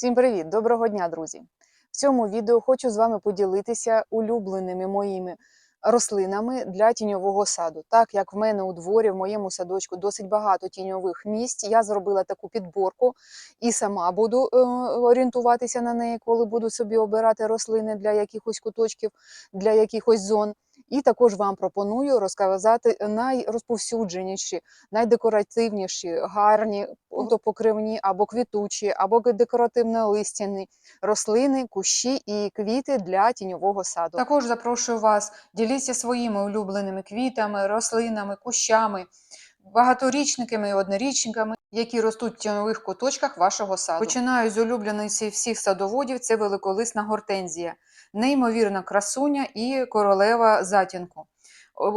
Всім привіт! Доброго дня, друзі! В цьому відео хочу з вами поділитися улюбленими моїми рослинами для тіньового саду. Так як в мене у дворі, в моєму садочку досить багато тіньових місць, я зробила таку підборку і сама буду е, орієнтуватися на неї, коли буду собі обирати рослини для якихось куточків, для якихось зон. І також вам пропоную розказати найрозповсюдженіші, найдекоративніші, гарні покривні або квітучі, або декоративно-листяні рослини, кущі і квіти для тіньового саду. Також запрошую вас, діліться своїми улюбленими квітами, рослинами, кущами, багаторічниками і однорічниками, які ростуть в тіньових куточках вашого саду. Починаю з улюблениці всіх садоводів це великолисна гортензія, неймовірна красуня і королева затінку.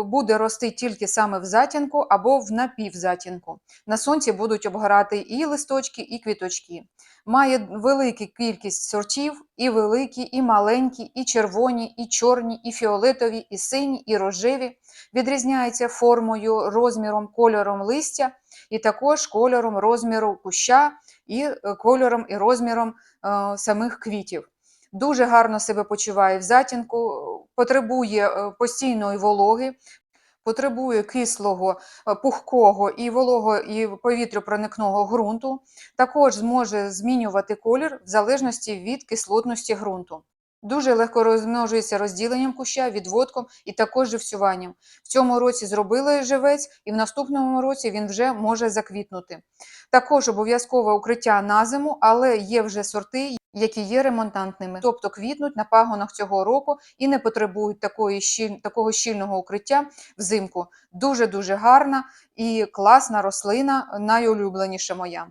Буде рости тільки саме в затінку або в напівзатінку. На сонці будуть обгорати і листочки, і квіточки. Має велику кількість сортів, і великі, і маленькі, і червоні, і чорні, і фіолетові, і сині, і рожеві. Відрізняється формою, розміром, кольором листя, і також кольором розміру куща, і е, кольором і розміром е, самих квітів. Дуже гарно себе почуває в затінку, потребує е, постійної вологи, потребує кислого, е, пухкого і волого і повітряпроникного ґрунту. Також зможе змінювати колір в залежності від кислотності ґрунту. Дуже легко розмножується розділенням куща, відводком і також живцюванням. В цьому році зробили живець, і в наступному році він вже може заквітнути. Також обов'язкове укриття на зиму, але є вже сорти, які є ремонтантними, тобто квітнуть на пагонах цього року і не потребують такої щіль... такого щільного укриття взимку. Дуже-дуже гарна і класна рослина, найулюбленіша моя.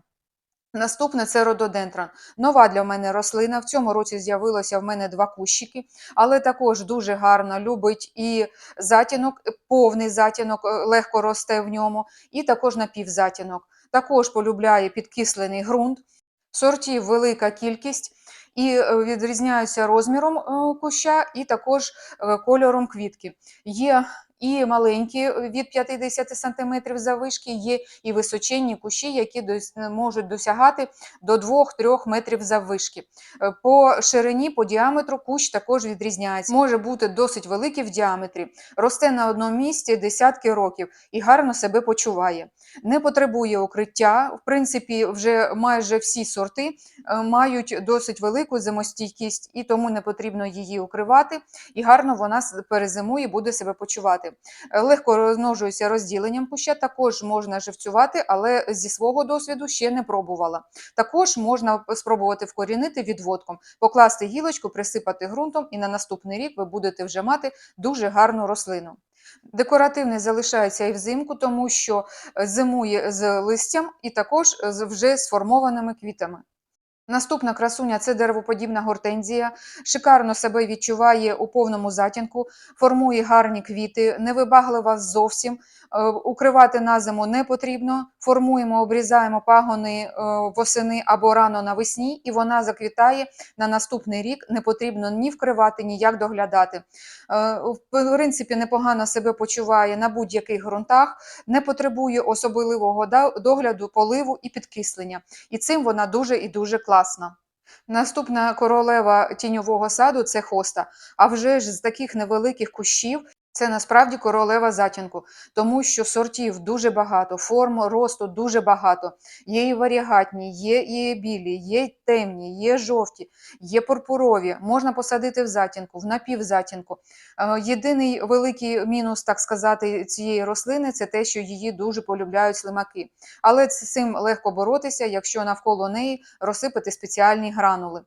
Наступне це рододендрон. Нова для мене рослина. В цьому році з'явилося в мене два кущики, але також дуже гарно любить і затінок, повний затінок, е, легко росте в ньому, і також напівзатінок. Також полюбляє підкислений ґрунт, сортів велика кількість. І е, відрізняються розміром е, куща, і також е, кольором квітки. Є і маленькі від 50 см заввишки, є і височенні кущі, які можуть досягати до 2-3 метрів заввишки. Е, По ширині, по діаметру кущ також відрізняється. Може бути досить великий в діаметрі, росте на одному місці десятки років і гарно себе почуває. Не потребує укриття. В принципі, вже майже всі сорти е, мають досить велику зимостійкість, і тому не потрібно її укривати. І гарно вона перезимує, буде себе почувати. Легко розмножується розділенням куща, також можна живцювати, але зі свого досвіду ще не пробувала. Також можна спробувати вкорінити відводком, покласти гілочку, присипати ґрунтом, і на наступний рік ви будете вже мати дуже гарну рослину. Декоративний залишається і взимку, тому що е, зимує з листям і також з вже сформованими квітами. Наступна красуня це деревоподібна гортензія. Шикарно себе відчуває у повному затінку, формує гарні квіти, невибаглива зовсім. е, Укривати на зиму не потрібно. Формуємо, обрізаємо пагони е, восени або рано навесні, і вона заквітає на наступний рік. Не потрібно ні вкривати, ніяк доглядати. Е, В принципі, непогано себе почуває на будь-яких ґрунтах, не потребує особливого догляду, поливу і підкислення. І цим вона дуже і дуже класна. Наступна королева тіньового саду це хоста. А вже ж з таких невеликих кущів це насправді королева затінку, тому що сортів дуже багато, форм росту дуже багато. Є і варігатні, є і білі, є й темні, є жовті, є пурпурові. Можна посадити в затінку, в напівзатінку. Е, Єдиний великий мінус, так сказати, цієї рослини це те, що її дуже полюбляють слимаки. Але з цим легко боротися, якщо навколо неї розсипати спеціальні гранули.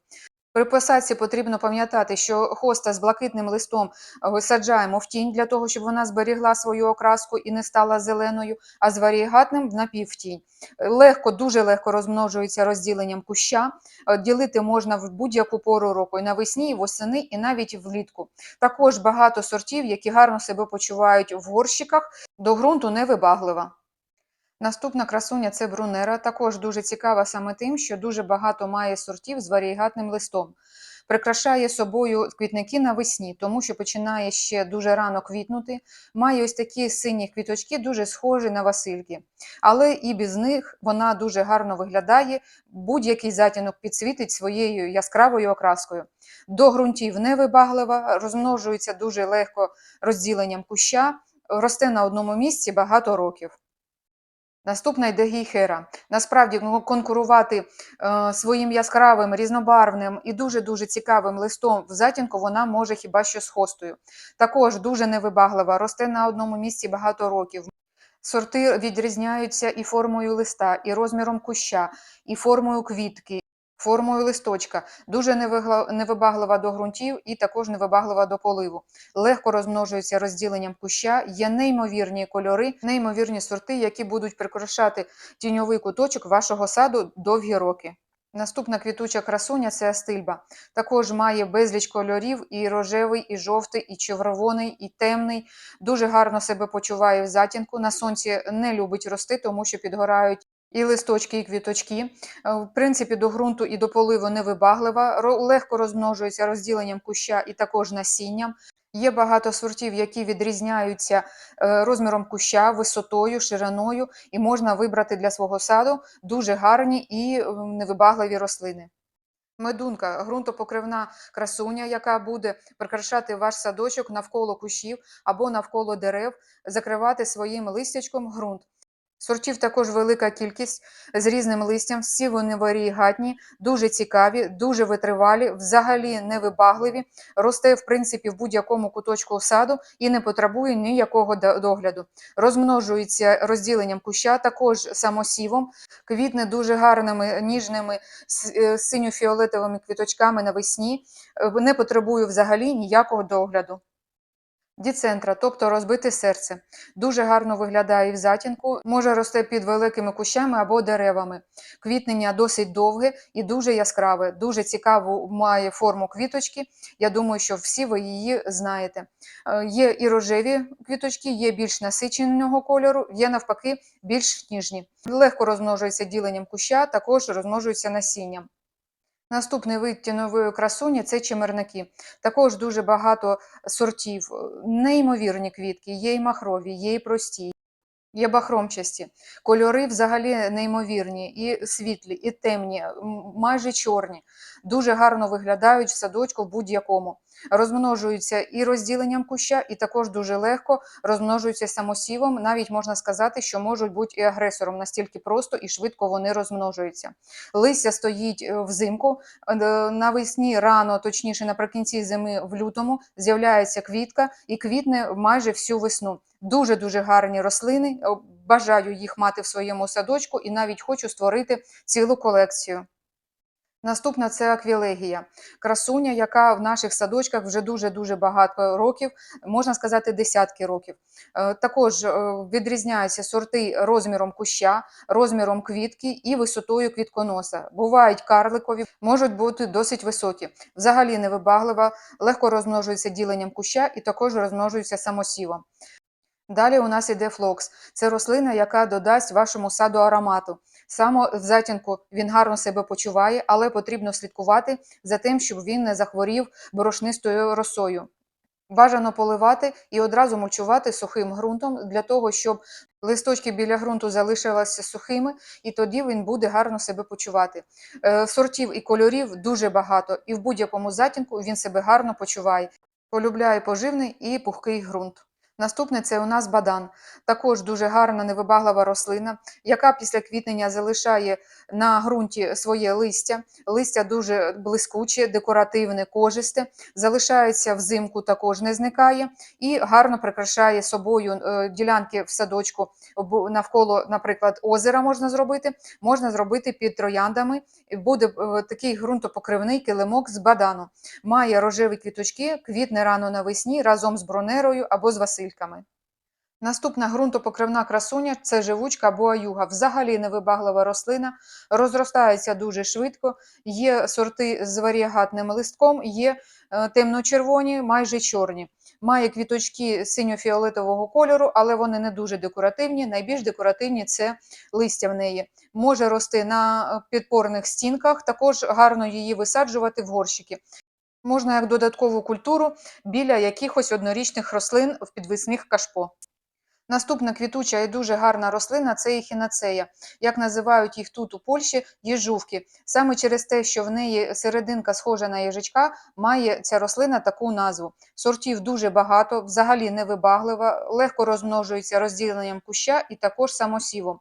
При посадці потрібно пам'ятати, що хоста з блакитним листом е, саджаємо в тінь для того, щоб вона зберігла свою окраску і не стала зеленою, а з варігатним напівтінь. Е, Легко, дуже легко розмножується розділенням куща. Е, Ділити можна в будь-яку пору року, і навесні, і восени, і навіть влітку. Також багато сортів, які гарно себе почувають в горщиках, до ґрунту невибаглива. Наступна красуня це брунера, також дуже цікава саме тим, що дуже багато має сортів з варігатним листом. прикрашає собою квітники навесні, тому що починає ще дуже рано квітнути. Має ось такі сині квіточки, дуже схожі на Васильки. Але і без них вона дуже гарно виглядає. Будь-який затінок підсвітить своєю яскравою окраскою. До ґрунтів невибаглива, розмножується дуже легко розділенням куща, росте на одному місці багато років. Наступна йде гейхера. Насправді ну, конкурувати е, своїм яскравим, різнобарвним і дуже-дуже цікавим листом в затінку вона може хіба що з хостою. Також дуже невибаглива, росте на одному місці багато років. Сорти відрізняються і формою листа, і розміром куща, і формою квітки, формою листочка. Дуже невибаглива до ґрунтів і також невибаглива до поливу. Легко розмножується розділенням куща, є неймовірні кольори, неймовірні сорти, які будуть прикрашати тіньовий куточок вашого саду довгі роки. Наступна квітуча красуня це астильба. Також має безліч кольорів: і рожевий, і жовтий, і червоний, і темний. Дуже гарно себе почуває в затінку. На сонці не любить рости, тому що підгорають і листочки, і квіточки. Е, В принципі, до ґрунту і до поливу невибаглива, легко розмножується розділенням куща і також насінням. Є багато сортів, які відрізняються е, розміром куща, висотою, шириною, і можна вибрати для свого саду дуже гарні і е, невибагливі рослини. Медунка ґрунтопокривна красуня, яка буде прикрашати ваш садочок навколо кущів або навколо дерев, закривати своїм листячком ґрунт. Сортів також велика кількість з різним листям, всі вони варігатні, дуже цікаві, дуже витривалі, взагалі невибагливі, росте в принципі в будь-якому куточку саду і не потребує ніякого догляду. Розмножується розділенням куща, також самосівом, квітне дуже гарними ніжними е, синьо-фіолетовими квіточками навесні, е, не потребує взагалі ніякого догляду. Діцентра, тобто розбите серце, дуже гарно виглядає в затінку, може рости під великими кущами або деревами. Квітнення досить довге і дуже яскраве, дуже цікаву має форму квіточки. Я думаю, що всі ви її знаєте. Е, Є і рожеві квіточки, є більш насиченого кольору, є навпаки більш ніжні. Легко розмножується діленням куща, також розмножується насінням. Наступний вид тінової красуні це чимерники. Також дуже багато сортів, неймовірні квітки, є і махрові, є і прості, є бахромчасті. Кольори взагалі неймовірні, і світлі, і темні, майже чорні. Дуже гарно виглядають в садочку в будь-якому. Розмножуються і розділенням куща, і також дуже легко розмножуються самосівом. Навіть можна сказати, що можуть бути і агресором, настільки просто і швидко вони розмножуються. Листя стоїть е, взимку, е, навесні рано, точніше наприкінці зими, в лютому, з'являється квітка і квітне майже всю весну. Дуже дуже гарні рослини. е, Бажаю їх мати в своєму садочку і навіть хочу створити цілу колекцію. Наступна це аквілегія, красуня, яка в наших садочках вже дуже-дуже багато років, можна сказати, десятки років. Е, Також е, відрізняються сорти розміром куща, розміром квітки і висотою квітконоса. Бувають карликові, можуть бути досить високі. Взагалі невибаглива, легко розмножується діленням куща і також розмножується самосівом. Далі у нас іде флокс. Це рослина, яка додасть вашому саду аромату. Саме в затінку він гарно себе почуває, але потрібно слідкувати за тим, щоб він не захворів борошнистою росою. Бажано поливати і одразу мульчувати сухим ґрунтом для того, щоб листочки біля ґрунту залишилися сухими, і тоді він буде гарно себе почувати. Е, Сортів і кольорів дуже багато, і в будь-якому затінку він себе гарно почуває. Полюбляє поживний і пухкий ґрунт. Наступний це у нас бадан. Також дуже гарна невибаглива рослина, яка після квітнення залишає на ґрунті своє листя. Листя дуже блискуче, декоративне, кожисте, залишається взимку, також не зникає і гарно прикрашає собою е, ділянки в садочку навколо, наприклад, озера можна зробити, можна зробити під трояндами. Буде е, такий ґрунтопокривний килимок з бадану. Має рожеві квіточки, квітне рано навесні разом з бронерою або з васильками. Наступна ґрунтопокривна красуня це живучка або аюга. Взагалі невибаглива рослина, розростається дуже швидко. Є сорти з варіагатним листком, є е, темно-червоні, майже чорні. Має квіточки синьо-фіолетового кольору, але вони не дуже декоративні. Найбільш декоративні це листя в неї. Може рости на е, підпорних стінках, також гарно її висаджувати в горщики. Можна як додаткову культуру біля якихось однорічних рослин в підвісних кашпо. Наступна квітуча і дуже гарна рослина це ехінацея. Як називають їх тут у Польщі їжувки. Саме через те, що в неї серединка схожа на їжачка, має ця рослина таку назву. Сортів дуже багато, взагалі невибаглива, легко розмножується розділенням куща і також самосівом.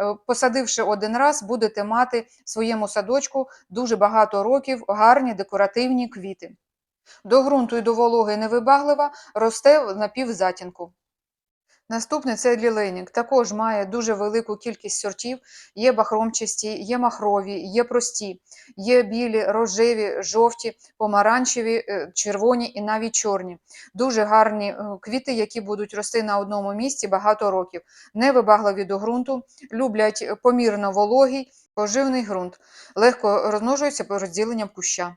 Е, Посадивши один раз, будете мати в своєму садочку дуже багато років гарні декоративні квіти. До ґрунту і до вологи невибаглива, росте на півзатінку. Наступний це лілейник. Також має дуже велику кількість сортів. Є бахромчасті, є махрові, є прості, є білі, рожеві, жовті, помаранчеві, е, червоні і навіть чорні. Дуже гарні е, квіти, які будуть рости на одному місці багато років. Невибагливі до ґрунту, люблять помірно вологий, поживний ґрунт, легко розмножуються розділенням куща.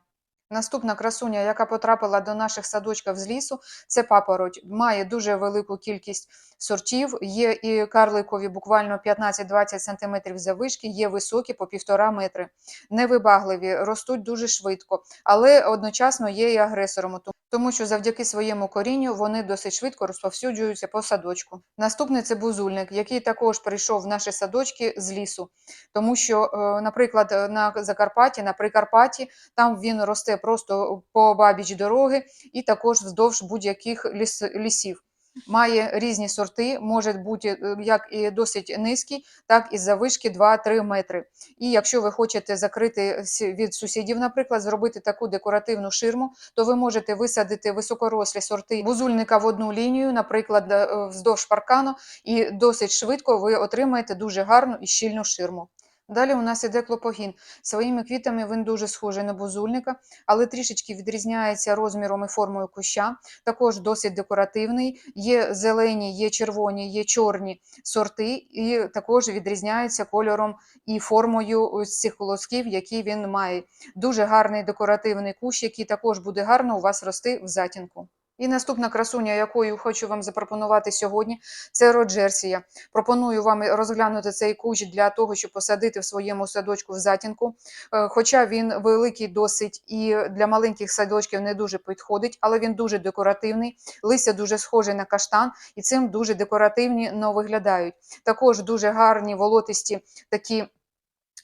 Наступна красуня, яка потрапила до наших садочків з лісу, це папороть. Має дуже велику кількість сортів. Є і карликові буквально 15-20 см завишки, є високі по півтора метри. Невибагливі, ростуть дуже швидко, але одночасно є і агресором, тому що завдяки своєму корінню вони досить швидко розповсюджуються по садочку. Наступний це бузульник, який також прийшов в наші садочки з лісу, тому що, е, наприклад, на Закарпатті, на Прикарпатті, там він росте просто по бабіч дороги і також вздовж будь-яких ліс, лісів. Має різні сорти, може бути е, як і досить низький, так і завишки 2-3 метри. І якщо ви хочете закрити від сусідів, наприклад, зробити таку декоративну ширму, то ви можете висадити високорослі сорти бузульника в одну лінію, наприклад, е, вздовж паркану, і досить швидко ви отримаєте дуже гарну і щільну ширму. Далі у нас іде клопогін. Своїми квітами він дуже схожий на бузульника, але трішечки відрізняється розміром і формою куща. Також досить декоративний. Є зелені, є червоні, є чорні сорти, і також відрізняється кольором і формою цих колосків, які він має. Дуже гарний декоративний кущ, який також буде гарно у вас рости в затінку. І наступна красуня, якою хочу вам запропонувати сьогодні, це роджерсія. Пропоную вам розглянути цей кущ для того, щоб посадити в своєму садочку в затінку. Е, Хоча він великий досить і для маленьких садочків не дуже підходить, але він дуже декоративний, листя дуже схоже на каштан, і цим дуже декоративні но виглядають. Також дуже гарні волотисті такі.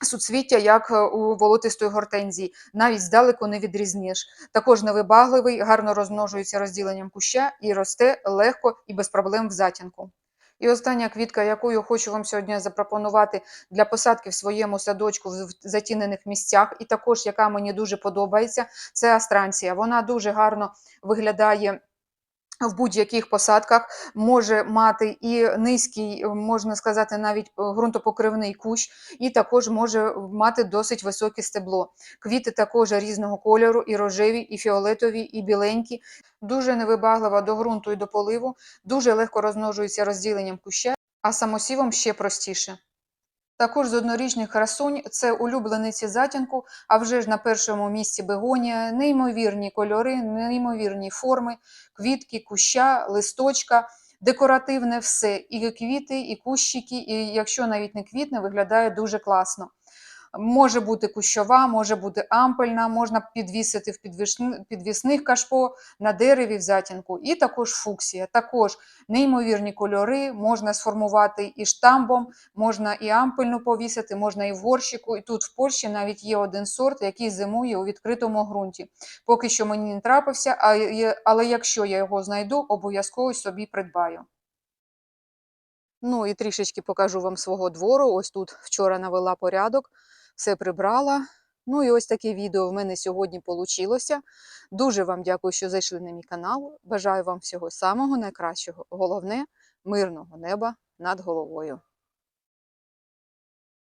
Суцвіття, як е, у волотистої гортензії, навіть здалеку не відрізниш. Також невибагливий, гарно розмножується розділенням куща і росте легко і без проблем в затінку. І остання квітка, яку я хочу вам сьогодні запропонувати для посадки в своєму садочку в затінених місцях, і також яка мені дуже подобається, це астранція. Вона дуже гарно виглядає. В будь-яких посадках може мати і низький, можна сказати, навіть е, ґрунтопокривний кущ, і також може мати досить високе стебло. Квіти також різного кольору, і рожеві, і фіолетові, і біленькі. Дуже невибаглива до ґрунту і до поливу, дуже легко розмножується розділенням куща, а самосівом ще простіше. Також з однорічних красунь це улюблениці затінку, а вже ж на першому місці бегонія, неймовірні кольори, неймовірні форми, квітки, куща, листочка, декоративне все. І квіти, і кущики, і якщо навіть не квітне, виглядає дуже класно. Може бути кущова, може бути ампельна, можна підвісити в підвісних кашпо на дереві в затінку, і також фуксія. Також неймовірні кольори, можна сформувати і штамбом, можна і ампельну повісити, можна і в горщику. І тут в Польщі навіть є один сорт, який зимує у відкритому ґрунті. Поки що мені не трапився, але якщо я його знайду, обов'язково собі придбаю. Ну і трішечки покажу вам свого двору. Ось тут вчора навела порядок, все прибрала. Ну і ось таке відео в мене сьогодні вийшло. Дуже вам дякую, що зайшли на мій канал. Бажаю вам всього самого найкращого. Головне мирного неба над головою.